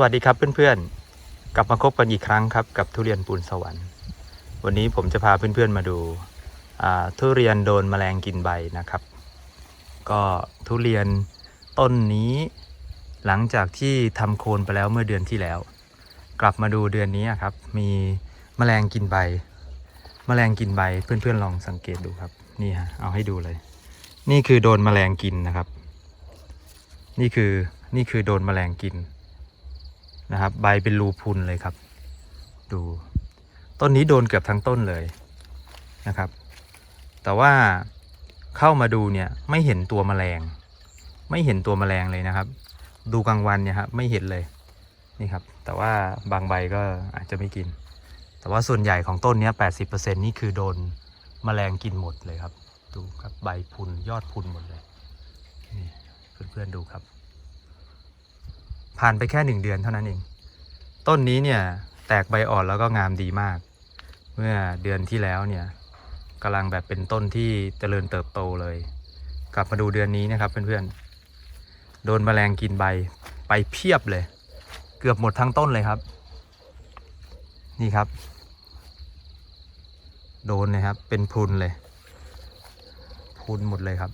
วัสดีครับเพื่อนๆ กลับมาพบกันอีกครั้งครับกับทุเรียนปูนสวรรค์ วันนี้ผมจะพาเพื่อนๆมาดูทุเรียนโดนแมลงกินใบนะครับ ก็ทุเรียนต้นนี้หลังจากที่ทำโคนไปแล้วเมื่อเดือนที่แล้ว กลับมาดูเดือนนี้ครับ มีแมลงกินใบแมลงกินใบเพื่อนๆลองสังเกตดูครับนี่ฮะเอาให้ดูเลย นี่คือโดนแมลงกินนะครับ นี่คือนี่คือโดนแมลงกิน นะครับใบเป็นรูพุนเลยครับ ดู ต้นนี้โดนเกือบทั้งต้นเลยนะครับ แต่ว่าเข้ามาดูเนี่ยไม่เห็นตัวแมลง ไม่เห็นตัวแมลงเลยนะครับ ดูกลางวันเนี่ยครับไม่เห็นเลยนี่ครับ แต่ว่าบางใบก็อาจจะไม่กิน แต่ว่าส่วนใหญ่ของต้นนี้ย80%นี่คือโดนแมลงกินหมดเลยครับ ดูครับใบพุนยอดพุนหมดเลย นี่เพื่อนๆดูครับ ผ่านไปแค่หนึ่งเดือนเท่านั้นเอง ต้นนี้เนี่ยแตกใบอ่อนแล้วก็งามดีมาก เมื่อเดือนที่แล้วเนี่ยกำลังแบบเป็นต้นที่เจริญเติบโตเลย กลับมาดูเดือนนี้นะครับเพื่อนๆ โดนแมลงกินใบไปเพียบเลย เกือบหมดทั้งต้นเลยครับ นี่ครับ โดนเลยครับ เป็นพรุนเลย พรุนหมดเลยครับ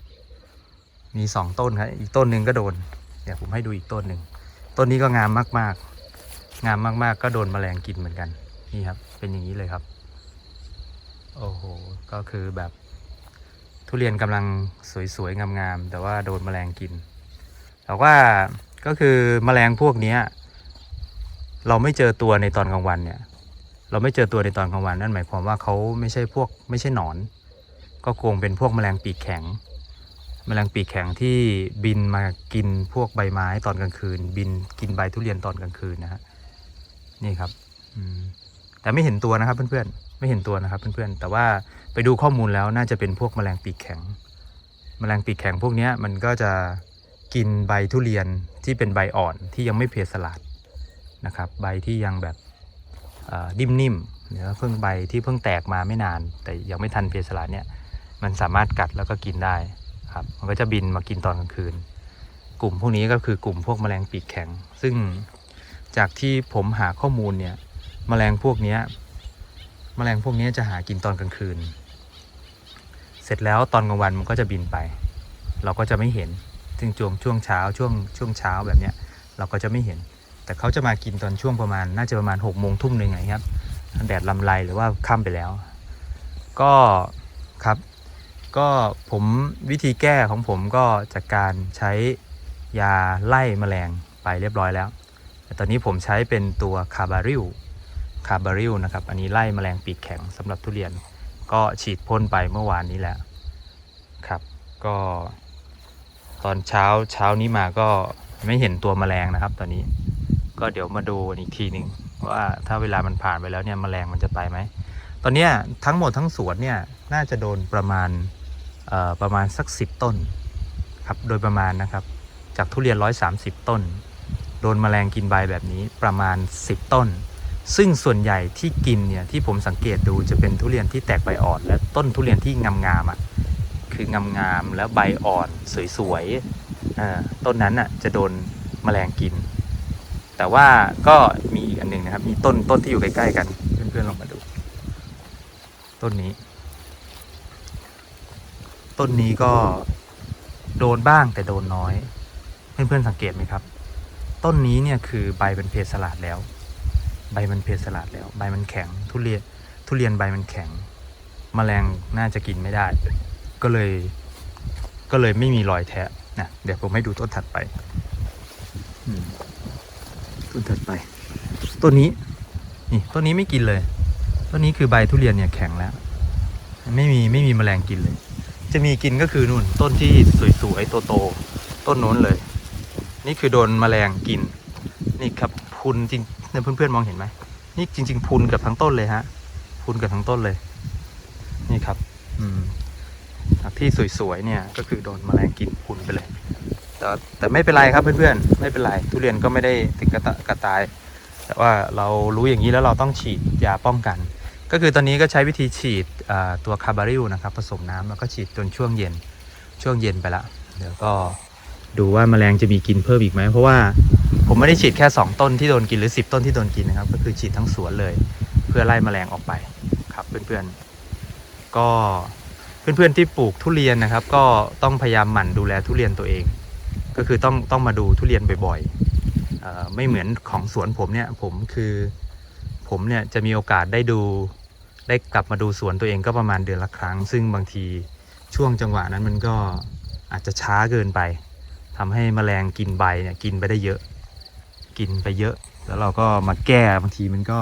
มีสองต้นครับ อีกต้นหนึ่งก็โดน เดี๋ยวผมให้ดูอีกต้นหนึ่ง ต้นนี้ก็งามมากๆ งามมากๆ ก็โดนแมลงกินเหมือนกัน นี่ครับ เป็นอย่างนี้เลยครับ โอ้โห ก็คือแบบทุเรียนกำลังสวยๆ งามๆ แต่ว่าโดนแมลงกิน แต่ว่าก็คือแมลงพวกนี้เราไม่เจอตัวในตอนกลางวันเนี่ย เราไม่เจอตัวในตอนกลางวันนั่นหมายความว่าเขาไม่ใช่พวกไม่ใช่หนอน ก็คงเป็นพวกแมลงปีกแข็ง แมลงปีกแข็งที่บินมากินพวกใบไม้ตอนกลางคืน บินกินใบทุเรียนตอนกลางคืนนะฮะนี่ครับแต่ไม่เห็นตัวนะครับเพื่อนๆไม่เห็นตัวนะครับเพื่อนๆแต่ว่าไปดูข้อมูลแล้วน่าจะเป็นพวกแมลงปีกแข็ง แมลงปีกแข็งพวกนี้มันก็จะกินใบทุเรียนที่เป็นใบอ่อนที่ยังไม่เพสลาดนะครับใบที่ยังแบบอ่อดิ่มนิ่มๆเนื้อเพิ่งใบที่เพิ่งแตกมาไม่นาน แต่ยังไม่ทันเพสลาดเนี่ยมันสามารถกัดแล้วก็กินได้ ครับ มันก็จะบินมากินตอนกลางคืน กลุ่มพวกนี้ก็คือกลุ่มพวกแมลงปีกแข็ง ซึ่งจากที่ผมหาข้อมูลเนี่ยแมลงพวกนี้ยแมลงพวกนี้จะหากินตอนกลางคืน เสร็จแล้วตอนกลางวันมันก็จะบินไป เราก็จะไม่เห็นซึ่งช่วงช่วงเช้าช่วงช่วงเช้าแบบเนี้ยเราก็จะไม่เห็น แต่เขาจะมากินตอนช่วงประมาณ น่าจะประมาณหกโมงทุ่มหนึ่งไงครับแดดลำไรหรือว่าค่ำไปแล้ว ก็ครับ ก็ผมวิธีแก้ของผมก็จากการใช้ยาไล่แมลงไปเรียบร้อยแล้ว แต่ตอนนี้ผมใช้เป็นตัวคาบาริลคาบาริลนะครับ อันนี้ไล่แมลงปีกแข็งสำหรับทุเรียน ก็ฉีดพ่นไปเมื่อวานนี้แหละครับ ก็ ตอนเช้าเช้านี้มาก็ไม่เห็นตัวแมลงนะครับ ตอนนี้ ก็เดี๋ยวมาดูอีกทีหนึ่งว่าถ้าเวลามันผ่านไปแล้วเนี่ยแมลงมันจะไปไหมตอนนี้ทั้งหมดทั้งสวนเนี่ยน่าจะโดนประมาณ ประมาณสัก 10 ต้นครับโดยประมาณนะครับจากทุเรียน 130 ต้น โดนแมลงกินใบแบบนี้ประมาณ 10 ต้น ซึ่งส่วนใหญ่ที่กินเนี่ยที่ผมสังเกตดูจะเป็นทุเรียนที่แตกใบอ่อน และต้นทุเรียนที่งามๆอะคืองามๆแล้วใบอ่อนสวยๆต้นนั้นอะจะโดนแมลงกิน แต่ว่าก็มีอีกอันหนึ่งนะครับ มีต้นต้นที่อยู่ใกล้ๆกันเพื่อนๆลองมาดู ต้นนี้ ต้นนี้ก็โดนบ้างแต่โดนน้อย เพื่อนๆสังเกตไหมครับ ต้นนี้เนี่ยคือใบเป็นเพสลาดแล้ว ใบมันเพสลาดแล้ว ใบมันแข็ง ทุเรียนทุเรียนใบมันแข็งแมลงน่าจะกินไม่ได้ ก็เลย ก็เลยไม่มีรอยแทะนะเดี๋ยวผมให้ดูต้นถัดไปต้นถัดไปต้นนี้นี่ต้นนี้ไม่กินเลยต้นนี้คือใบทุเรียนเนี่ยแข็งแล้ว ไม่มีไม่มีแมลงกินเลย จะมีกินก็คือนู่นต้นที่สวยๆโตๆต้นโน้นเลย นี่คือโดนแมลงกิน นี่ครับพุนจริงเนี่ยเพื่อนๆมองเห็นไหมนี่จริง ๆ พุนกับทั้งต้นเลยฮะ พุนกับทั้งต้นเลย นี่ครับ อืมจากที่สวยๆเนี่ยก็คือโดนแมลงกินพุนไปเลยแต่แต่ไม่เป็นไรครับเพื่อนๆไม่เป็นไรทุเรียนก็ไม่ได้ถึงกระตะกระตาย แต่ว่าเรารู้อย่างนี้แล้วเราต้องฉีดยาป้องกัน ก็คือตอนนี้ก็ใช้วิธีฉีดตัวคาร์บาริลนะครับผสมน้ำแล้วก็ฉีดจนช่วงเย็นช่วงเย็นไปละ เดี๋ยวก็ดูว่าแมลงจะมีกินเพิ่มอีกไหมเพราะว่าผมไม่ได้ฉีดแค่ 2 ต้นที่โดนกินหรือ 10 ต้นที่โดนกินนะครับ ก็คือฉีดทั้งสวนเลย เพื่อไล่แมลงออกไปครับเพื่อนๆ ก็เพื่อนๆที่ปลูกทุเรียนนะครับ ก็ต้องพยายามหมั่นดูแลทุเรียนตัวเอง ก็คือต้องต้องมาดูทุเรียนบ่อยๆไม่เหมือนของสวนผมเนี่ยผมคือ ผมเนี่ยจะมีโอกาสได้ดู ได้กลับมาดูสวนตัวเองก็ประมาณเดือนละครั้ง ซึ่งบางทีช่วงจังหวะนั้นมันก็อาจจะช้าเกินไปทำให้แมลงกินใบเนี่ยกินไปได้เยอะ กินไปเยอะ แล้วเราก็มาแก้บางทีมันก็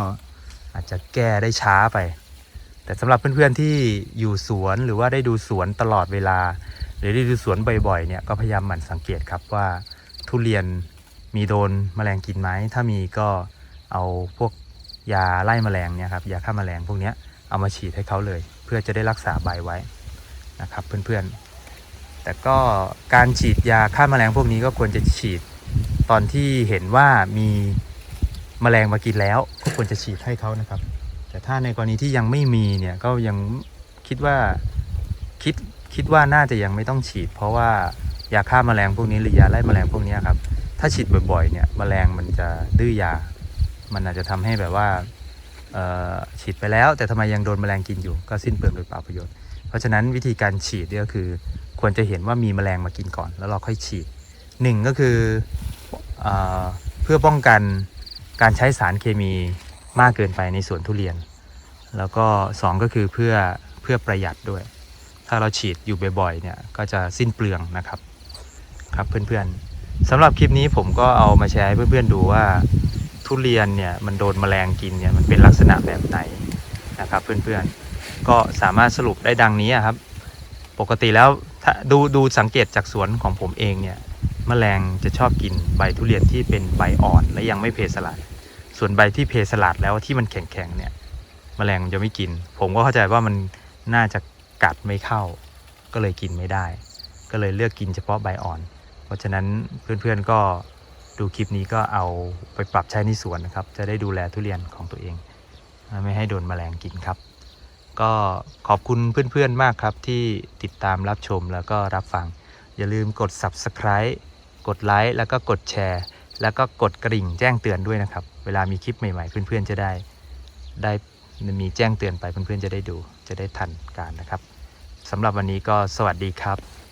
อาจจะแก้ได้ช้าไป แต่สำหรับเพื่อนๆที่อยู่สวนหรือว่าได้ดูสวนตลอดเวลา หรือได้ดูสวนบ่อยๆเนี่ยก็พยายามหมั่นสังเกตครับว่าทุเรียนมีโดนแมลงกินไหมถ้ามีก็เอาพวก ยาไล่แมลงเนี่ยครับยาฆ่าแมลงพวกนี้เอามาฉีดให้เขาเลย เพื่อจะได้รักษาใบไว้นะครับเพื่อนๆ แต่ก็การฉีดยาฆ่าแมลงพวกนี้ก็ควรจะฉีดตอนที่เห็นว่ามีแมลงมากินแล้วก็ควรจะฉีดให้เขานะครับ แต่ถ้าในกรณีที่ยังไม่มีเนี่ยก็ยังคิดว่าคิดคิดว่าน่าจะยังไม่ต้องฉีด เพราะว่ายาฆ่าแมลงพวกนี้หรือยาไล่แมลงพวกนี้ครับถ้าฉีดบ่อยๆเนี่ยแมลงมันจะดื้อยา มันอาจจะทำให้แบบว่าฉีดไปแล้ว แต่ทำไมยังโดนแมลงกินอยู่ก็สิ้นเปลืองโดยเปล่าประโยชน์ เพราะฉะนั้นวิธีการฉีดเนี่ยก็คือควรจะเห็นว่ามีแมลงมากินก่อน แล้วเราค่อยฉีดหนึ่งก็คือเออเพื่อป้องกันการใช้สารเคมีมากเกินไปในสวนทุเรียน แล้วก็สองก็คือเพื่อเพื่อประหยัดด้วย ถ้าเราฉีดอยู่บ่อยๆเนี่ยก็จะสิ้นเปลืองนะครับครับเพื่อนๆสำหรับคลิปนี้ผมก็เอามาแชร์ให้เพื่อนๆดูว่า ทุเรียนเนี่ยมันโดนแมลงกินเนี่ยมันเป็นลักษณะแบบไหนนะครับเพื่อนๆ ก็สามารถสรุปได้ดังนี้ครับ ปกติแล้วถ้าดูดูสังเกตจากสวนของผมเองเนี่ยแมลงจะชอบกินใบทุเรียนที่เป็นใบอ่อนและยังไม่เพสลาดส่วนใบที่เพสลาดแล้วที่มันแข็งๆเนี่ยแมลงมันจะไม่กิน ผมก็เข้าใจว่ามันน่าจะกัดไม่เข้า ก็เลยกินไม่ได้ ก็เลยเลือกกินเฉพาะใบอ่อน เพราะฉะนั้นเพื่อนๆก็ ดูคลิปนี้ก็เอาไปปรับใช้ในสวนนะครับ จะได้ดูแลทุเรียนของตัวเอง ไม่ให้โดนแมลงกินครับ ก็ขอบคุณเพื่อนๆมากครับที่ติดตามรับชมแล้วก็รับฟัง อย่าลืมกด subscribe กดไลค์แล้วก็กดแชร์ แล้วก็กดกระดิ่งแจ้งเตือนด้วยนะครับ เวลามีคลิปใหม่ๆ เพื่อนๆจะได้ ได้มีแจ้งเตือนไปเพื่อนๆจะได้ดู จะได้ทันการนะครับสำหรับวันนี้ก็สวัสดีครับ